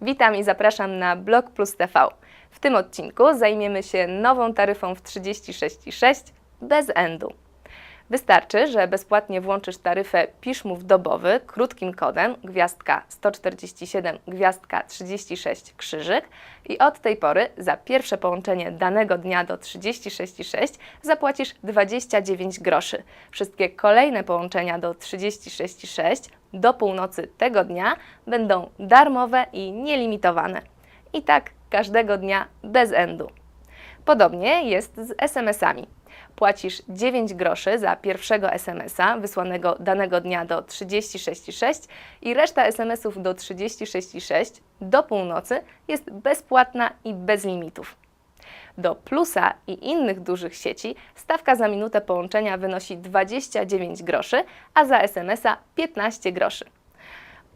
Witam i zapraszam na Blog Plus TV. W tym odcinku zajmiemy się nową taryfą w 36,6 bez endu. Wystarczy, że bezpłatnie włączysz taryfę Pisz Mów dobowy krótkim kodem gwiazdka 147 gwiazdka 36 krzyżyk i od tej pory za pierwsze połączenie danego dnia do 36,6 zapłacisz 29 groszy. Wszystkie kolejne połączenia do 36,6 do północy tego dnia będą darmowe i nielimitowane. I tak każdego dnia bez endu. Podobnie jest z SMS-ami. Płacisz 9 groszy za pierwszego SMS-a wysłanego danego dnia do 36,6 i reszta SMS-ów do 36,6 do północy jest bezpłatna i bez limitów. Do Plusa i innych dużych sieci stawka za minutę połączenia wynosi 29 groszy, a za SMS-a 15 groszy.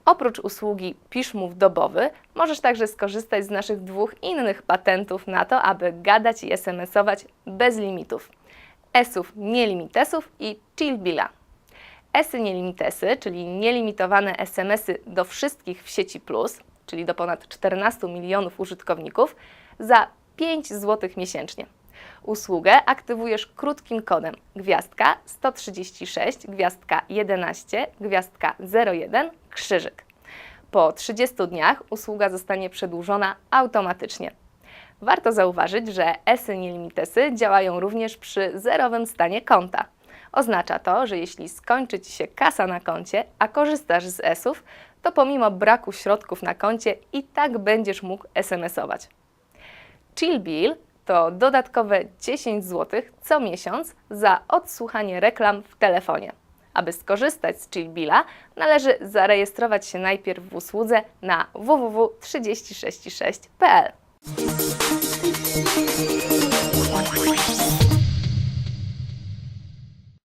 Oprócz usługi Pisz dobowy, możesz także skorzystać z naszych dwóch innych patentów na to, aby gadać i SMS-ować bez limitów. S-ów nielimitesów i Chillbilla. S-y nielimitesy, czyli nielimitowane SMS-y do wszystkich w sieci Plus, czyli do ponad 14 milionów użytkowników, za 5 zł miesięcznie. Usługę aktywujesz krótkim kodem gwiazdka 136 gwiazdka 11 gwiazdka 01 krzyżyk. Po 30 dniach usługa zostanie przedłużona automatycznie. Warto zauważyć, że esy nielimitesy działają również przy zerowym stanie konta. Oznacza to, że jeśli skończy Ci się kasa na koncie, a korzystasz z esów, to pomimo braku środków na koncie i tak będziesz mógł SMS-ować. Chill Bill to dodatkowe 10 zł co miesiąc za odsłuchanie reklam w telefonie. Aby skorzystać z Chillbilla, należy zarejestrować się najpierw w usłudze na www.36,6.pl.